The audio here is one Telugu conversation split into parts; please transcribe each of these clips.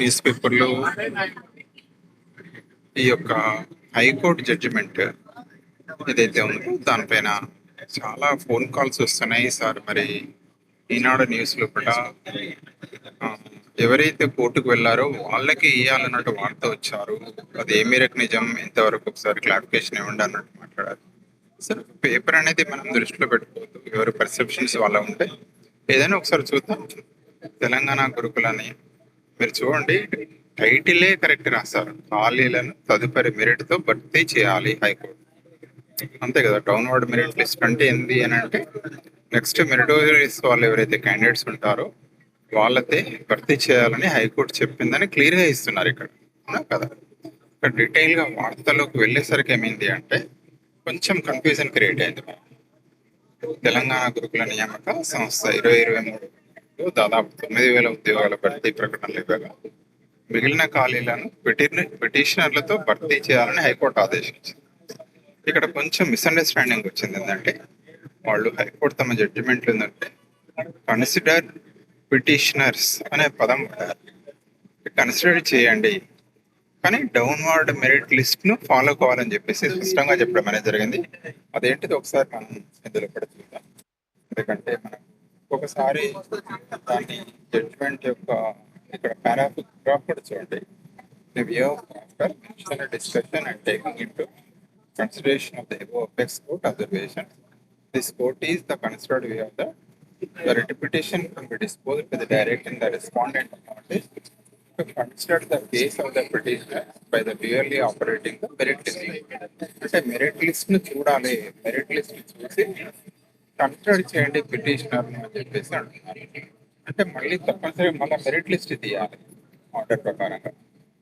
న్యూస్ పేపర్లో ఈ యొక్క హైకోర్టు జడ్జిమెంట్ ఏదైతే ఉందో దానిపైన చాలా ఫోన్ కాల్స్ వస్తున్నాయి సార్. మరి ఈనాడు న్యూస్ కూడా ఎవరైతే కోర్టుకు వెళ్ళారో వాళ్ళకి ఇవ్వాలన్నట్టు వార్త వచ్చారు. అది ఏ మేరకు నిజం? ఎంతవరకు ఒకసారి క్లారిఫికేషన్ ఇవ్వండి అన్నట్టు మాట్లాడారు. సార్ పేపర్ అనేది మనం దృష్టిలో పెట్టుకోవద్దు. ఎవరి పర్సెప్షన్స్ వాళ్ళ ఉంటాయి ఏదైనా ఒకసారి చూద్దాం. తెలంగాణ గురుకులని మీరు చూడండి టైటిలే కరెక్ట్ రాస్తారు. ఖాళీలను తదుపరి మెరిట్తో భర్తీ చేయాలి హైకోర్టు. అంతే కదా డౌన్వర్డ్ మెరిట్ లిస్ట్ అంటే ఏంది అని అంటే నెక్స్ట్ మెరిటోరియస్ వాళ్ళు ఎవరైతే క్యాండిడేట్స్ ఉంటారో వాళ్ళతే భర్తీ చేయాలని హైకోర్టు చెప్పిందని క్లియర్గా ఇస్తున్నారు ఇక్కడ. అవునా కదా? ఇక్కడ డీటెయిల్గా వార్తలోకి వెళ్ళేసరికి ఏమైంది అంటే కొంచెం కన్ఫ్యూజన్ క్రియేట్ అయింది. తెలంగాణ గురుకుల నియామక సంస్థ ఇరవై ఇరవై మూడు దాదాపు తొమ్మిది వేల ఉద్యోగాల భర్తీ ప్రకటనలు ఇవ్వగా మిగిలిన ఖాళీలను పిటిషనర్లతో భర్తీ చేయాలని హైకోర్టు ఆదేశించింది. ఇక్కడ కొంచెం మిస్అండర్స్టాండింగ్ వచ్చింది ఏంటంటే వాళ్ళు హైకోర్టు తమ జడ్జిమెంట్ ఏంటంటే కన్సిడర్ పిటిషనర్స్ అనే పదం కన్సిడర్ చేయండి కానీ డౌన్వర్డ్ మెరిట్ లిస్ట్ను ఫాలో కావాలని చెప్పేసి స్పష్టంగా చెప్పడం అనేది జరిగింది. అదేంటిది ఒకసారి మనం ఇందులో కూడా చూద్దాం. ఎందుకంటే మనం ఒకసారి దాని జడ్జిమెంట్ యొక్క ఇక్కడ పారాగ్రాఫ్ కూడా చూడండి The view of after mentioned discussion and taking into consideration of the above apex court observation, this court is the considered view of the the writ petition can be disposed by the direct and the respondent notice to consider the case of the petitioner by the duly operating the merit list. అంటే మెరిట్ లిస్ట్ ను చూడాలి మెరిట్ లిస్ట్ చూసి కన్సిడర్ చేయండి పిటిషనర్ అని చెప్పేసి అంటున్నారు. అంటే మళ్ళీ తప్పనిసరిగా మళ్ళీ మెరిట్ లిస్ట్ తీయాలి ఆర్డర్ ప్రకారంగా.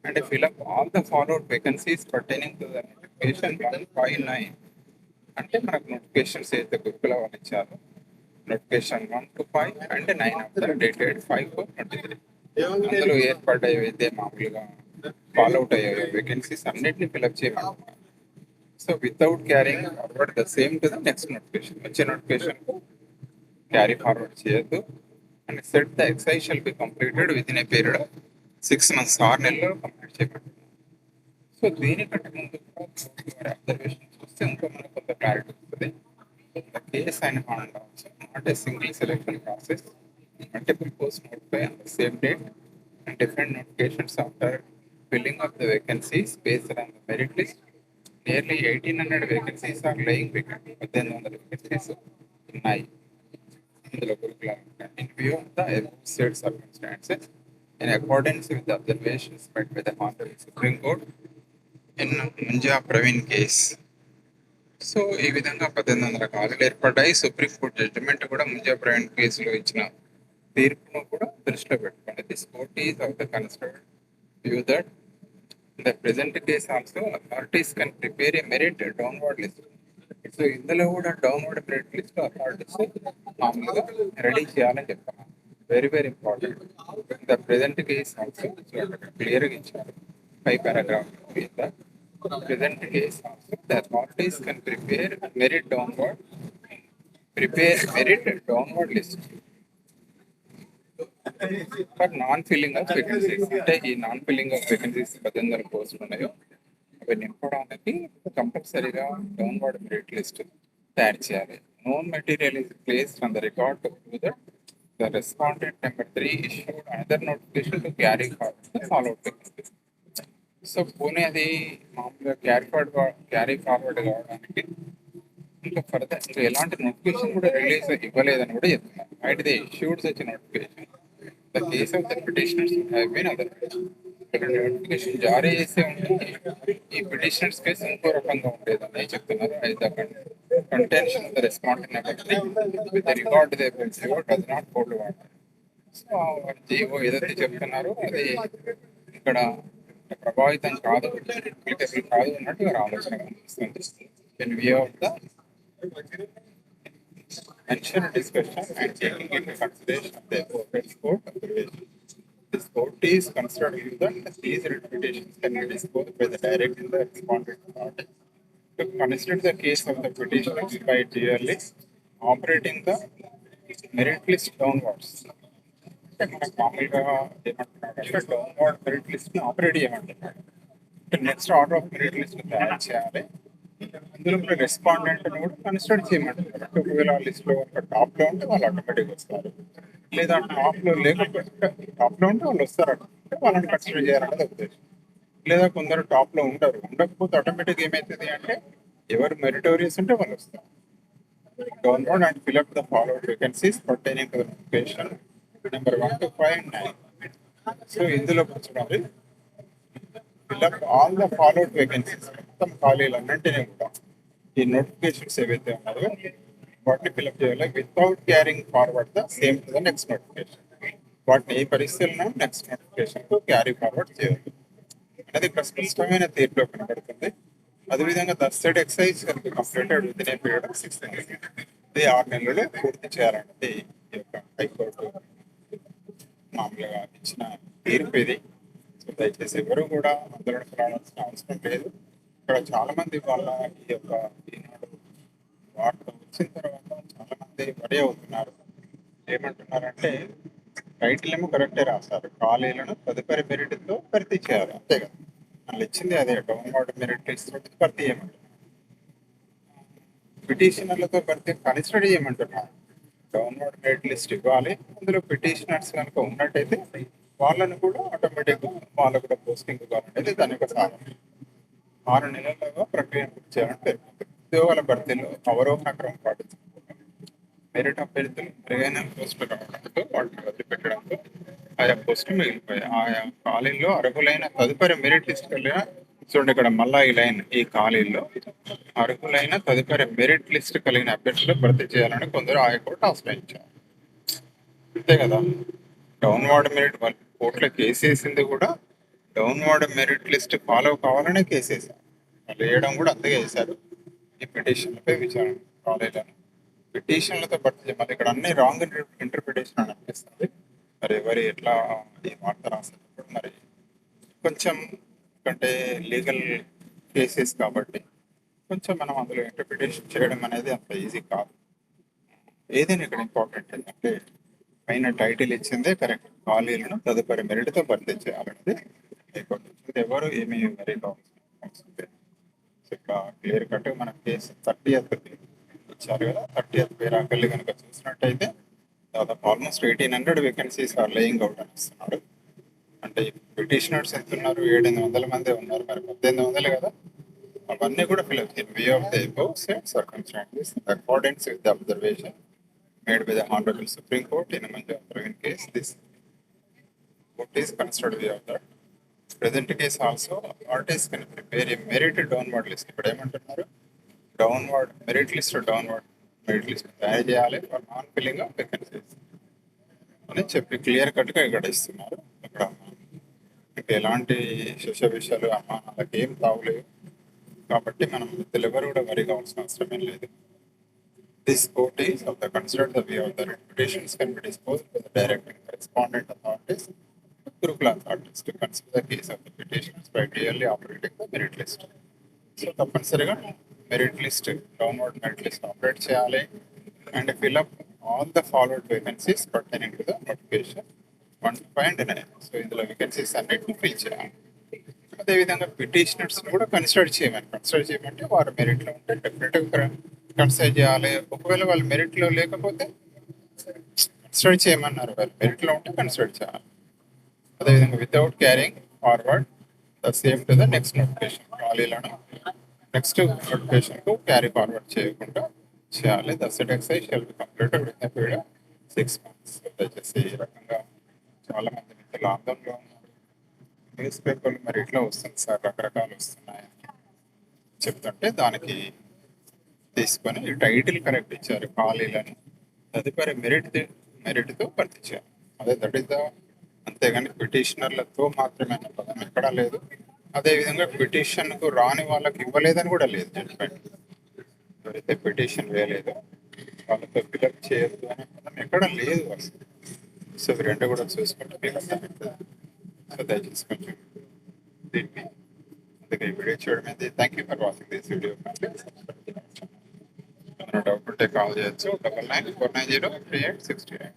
అంటే fill up all the followed vacancies pertaining to the notification one five nine అంటే మనకు నోటిఫికేషన్స్ అయితే గురుకుల వాళ్ళు ఇచ్చారు notification one two five and nine of the dated five four twenty three అందులో ఏర్పడ్డాయి అయితే మామూలుగా ఫాలో అవుట్ అయ్యే వేకెన్సీస్ అన్నిటిని ఫిలప్ చేయమంటున్నారు so without carrying forward the same to the next notification వచ్చే నోటిఫికేషన్ క్యారీ ఫార్వర్డ్ చేయొద్దు. And said the exercise shall be completed with in a period of six months ఆరు నెలల్లో కంప్లీట్ చేయబడింది సో దీనికంటే ముందు అబ్జర్వేషన్ చూస్తే ఇంకా మనకు కొంత క్లారిటీ వస్తుంది. Case and hand also not a single selection process multiple post notify on the same date and different notifications after filling of the vacancies based on the merit list nearly eighteen hundred vacancies are lying vacant పద్దెనిమిది వందల వేకెన్సీస్ ఉన్నాయి. ఇందులో Gurukula in view of the said circumstances in accordance with the observations made by Munja Praveen case so ఈ విధంగా పద్దెనిమిది వందల కాలులు ఏర్పడ్డాయి. సుప్రీం కోర్ట్ జడ్జిమెంట్ కూడా ముంజా ప్రవీణ్ కేసులో ఇచ్చిన తీర్పును కూడా దృష్టిలో పెట్టుకోండి this court is of the considered view that the present case also authorities can prepare a merit downward list so ఇందులో కూడా డౌన్వర్డ్ మెరిట్ లిస్ట్ అథారిటీస్ మామూలుగా రెడీ చేయాలని చెప్పాను. Very very important the present case also క్లియర్గా ఇచ్చారు. Five paragraph present case also the authorities can prepare merit downward prepare merit downward list but non filling of vacancies అంటే ఈ నాన్ ఫిల్లింగ్ ఆఫ్ వేకెన్సీస్ పద్దెనిమిది వందల పోస్టులు ఉన్నాయో అవి నింపడానికి కంపల్సరీగా డౌన్వర్డ్ మెరిట్ లిస్ట్ తయారు చేయాలి. No material is placed on the record to prove the respondent number three issued another notification to carry forward follow out so పోనీ అది మామూలుగా క్యారీ ఫార్వర్డ్ క్యారీ ఫార్వర్డ్ కావడానికి ఇంకా ఫర్దర్ ఇంకా ఎలాంటి నోటిఫికేషన్ కూడా రిలీజ్ ఇవ్వలేదని కూడా చెప్తున్నారు. బయట దే ఇష్యూడ్ వచ్చి notification the case of the petitioners have been other ఇక్కడ నోటిఫికేషన్ జారీ చేసే ఉంటుంది. ఈ పిటిషనర్స్ కేసు ఇంకో రకంగా ఉండేది. అని చెప్తున్నారు అయితే contention of the respondent with record does not hold water so GO ఏదైతే చెప్తున్నారో అది ఇక్కడ ప్రభావితం కాదు అప్లికబుల్ కాదు అన్నట్టు వారి ఆలోచన కనిపిస్తుంది. In view of the mention discussion and taking in consideration of the appropriate court observation. Is constructed is considered that these reputations can be disposed by the direct and the respondent party to consider the case of the petitioners by duly operating the merit list downwards. అంటే మనకు మామూలుగా ఏమంటున్నాడు అంటే డౌన్వర్డ్ మెరిట్ లిస్ట్ని ఆపరేట్ చేయమంటున్నాడు అంటే next order of merit list తయారు చేయాలి అందులో కూడా రెస్పాండెంట్ కూడా కన్సిడర్ చేయమంటున్నారు ఒకవేళ ఆ లిస్ట్లో ఒక టాప్లో ఉంటే వాళ్ళు ఆటోమేటిక్ వస్తారు లేదా ఆఫ్లో లేకపోతే టాప్లో ఉంటే వాళ్ళు వస్తారు అంటే వాళ్ళని కన్సిడర్ చేయాలన్నది ఉద్దేశం. లేదా కొందరు టాప్లో ఉంటారు. ఉండరు ఉండకపోతే ఆటోమేటిక్ ఏమవుతుంది అంటే ఎవరు మెరిటోరియస్ ఉంటే వాళ్ళు వస్తారు. Download and fill the the vacancies pertaining to notification number one two five and nine so ఇందులో కూర్చున్నది fill all the followed vacancies మొత్తం మొత్తం ఖాళీలన్నింటినీ కూడా ఈ నోటిఫికేషన్స్ ఏవైతే ఉన్నాయో వాటిని ఫిల్అప్ చేయాలి? Without carrying forward the same to the next notification వాటిని ఏ పరిస్థితుల్లో నెక్స్ట్ నోటిఫికేషన్కు క్యారీ ఫార్వర్డ్ చేయాలి. అనేది ఇక్కడ స్పష్టమైన తీర్పులో కనబడుతుంది. అదేవిధంగా దర్శడ్ ఎక్సైజ్ కనుక completed within a period of six ఇది ఆరు నెలలు పూర్తి చేయాలన్నది ఈ యొక్క హైకోర్టు మామూలుగా ఇచ్చిన తీర్పు ఇది. సో దయచేసి ఎవరు కూడా ఆందోళన పడాల్సిన అవసరం లేదు. ఇక్కడ చాలా మంది వాళ్ళ ఈ యొక్క ఈనాడు వార్త వచ్చిన తర్వాత మంది అవుతున్నారు. ఏమంటున్నారంటే టైటిల్ ఏమో కరెక్టే రాశారు. ఖాళీలను తదుపరి మెరిట్తో భర్తీ చేయాలి. అంతే కదా. వాళ్ళు ఇచ్చింది అదే. డౌన్వర్డ్ మెరిట్ లిస్ట్ తోటి భర్తీ చేయమంటున్నారు. పిటిషనర్లతో భర్తీ కన్సిడర్ చేయమంటున్నారు. డౌన్వర్డ్ మెరిట్ లిస్ట్ ఇవ్వాలి. అందులో పిటిషనర్స్ కనుక ఉన్నట్టయితే వాళ్ళను కూడా ఆటోమేటిక్ వాళ్ళకు కూడా పోస్టింగ్ ఇవ్వాలనేది దాని యొక్క సాధన. ఆరు నెలలుగా ప్రక్రియ పూర్తి చేయాలని పేర్కొంది. ఉద్యోగాల భర్తీలో అవరోహణ క్రమం పాటించారు మెరిట్ అభ్యర్థులు మెరుగైన పోస్టులు రావడంతో వాటిని వదిలిపెట్టడంతో ఆయా పోస్టు మిగిలిపోయాయి ఆయా ఖాళీల్లో అర్హులైన తదుపరి మెరిట్ లిస్ట్ కలిగిన చూడండి ఇక్కడ మళ్ళా ఈ లైన్ ఈ ఖాళీల్లో అర్హులైన తదుపరి మెరిట్ లిస్ట్ కలిగిన అభ్యర్థులు భర్తీ చేయాలని కొందరు ఆయా కోర్టు ఆశ్రయించారు. అంతే కదా? డౌన్వర్డ్ మెరిట్ వాళ్ళు కోర్టులో కేసు వేసింది కూడా డౌన్వర్డ్ మెరిట్ లిస్ట్ ఫాలో కావాలనే కేసు వేశారు. వాళ్ళు వేయడం కూడా అంతే చేశారు. ఈ పిటిషన్లపై విచారణ కాలేజీలను పిటిషన్లతో భర్తీ మరి ఇక్కడ అన్ని రాంగ్ ఇంటర్ప్రిటేషన్ అని అనిపిస్తుంది. మరి ఎవరు ఎట్లా ఈ వార్త రాసేటప్పుడు మరి కొంచెం అంటే లీగల్ కేసెస్ కాబట్టి కొంచెం మనం అందులో ఇంటర్ప్రిటేషన్ చేయడం అనేది అంత ఈజీ కాదు. ఏదైనా ఇక్కడ ఇంపార్టెంట్ ఏంటంటే పైన టైటిల్ ఇచ్చిందే కరెక్ట్ ఖాళీలను తదుపరి మెరిట్తో భర్తీ చేయాలనేది హైకోర్టు ఎవరు ఏమీ మరి అవసరం సో ఇక్కడ క్లియర్ కట్ మన కేసు థర్టీ ఇచ్చారు కదా థర్టీ పేరాకెళ్ళి కనుక చూసినట్టయితే దాదాపు almost eighteen hundred vacancies are laying out అని ఇస్తున్నారు. అంటే పిటిషనర్స్ ఎంత ఉన్నారు? ఏడెనిమిది వందల మంది ఉన్నారు. మరి పద్దెనిమిది వందలు కదా. అవన్నీ కూడా ఫిల్అప్ చేయాలి way of the above said circumstances accordings with the observation made by the honourable supreme court in మంచి Praveen case this court is considered way of that present case also artist can prepare a merit downward list ఇప్పుడు ఏమంటున్నారు? Downward merit list downward merit list తయారు చేయాలి. For non filling of vacancies అని చెప్పి క్లియర్ కట్గా ఇక్కడ ఇస్తున్నారు. ఇక్కడ ఇంకా ఎలాంటి శిక్ష విషయాలు అమ్మానాలకు ఏం తావులేవు. కాబట్టి మనం ఎవరు కూడా వరి కావాల్సిన అవసరం ఏం లేదు. This court is of the consider the view of the reputations can be dispose by the direct and correspondent authorities Gurukula authorities to consider the case of the petitioners by clearly operating so తప్పనిసరిగా merit list downward merit list operate చేయాలి. And fill up all the followed vacancies pertaining to the notification one point nine so ఇందులో వేకెన్సీస్ అన్నిటిని ఫిల్ చేయాలి. అదేవిధంగా పిటిషనర్స్ కూడా కన్సిడర్ చేయమని. కన్సిడర్ చేయమంటే వారు మెరిట్లో ఉంటే డెఫినెట్గా కన్సిడర్ చేయాలి. ఒకవేళ వాళ్ళు మెరిట్లో లేకపోతే కన్సిడర్ చేయమన్నారు. వాళ్ళు మెరిట్లో ఉంటే కన్సిడర్ చేయాలి. అదేవిధంగా without carrying forward the same to the next notification ఖాళీలను? నెక్స్ట్ నోటిఫికేషన్కు క్యారీ ఫార్వర్డ్ చేయకుండా చేయాలి. The said exercise shall be completed with period six months దయచేసి ఈ రకంగా చాలా మంది మిత్రులు ఆందోళనలో ఉన్నారు. న్యూస్ పేపర్లు మరి ఇట్లా వస్తుంది సార్ రకరకాలు వస్తున్నాయి చెప్తుంటే దానికి తీసుకొని టైటిల్ కరెక్ట్ ఇచ్చారు. ఖాళీలను తదుపరి మెరిట్ మెరిట్తో భర్తీ చేయాలి. అదే దట్ ఈస్ ద అంతేగాని పిటిషనర్లతో మాత్రమే పదం ఎక్కడా లేదు. అదేవిధంగా పిటిషన్కు రాని వాళ్ళకి ఇవ్వలేదని కూడా లేదు జడ్జిమెంట్. ఎవరైతే పిటిషన్ వేయలేదో వాళ్ళతో ఫిలప్ చేయొద్దు అనే పదం ఎక్కడ లేదు అసలు. సో ఇవి రెండు కూడా చూసుకుంటే మీకు సో దయచేసి కొంచెం దీన్ని అందుకే ఈ వీడియో చూడడం thank you for watching this video ఏమైనా డౌట్ ఉంటే కాల్ చేయొచ్చు. Double nine four nine zero three eight sixty nine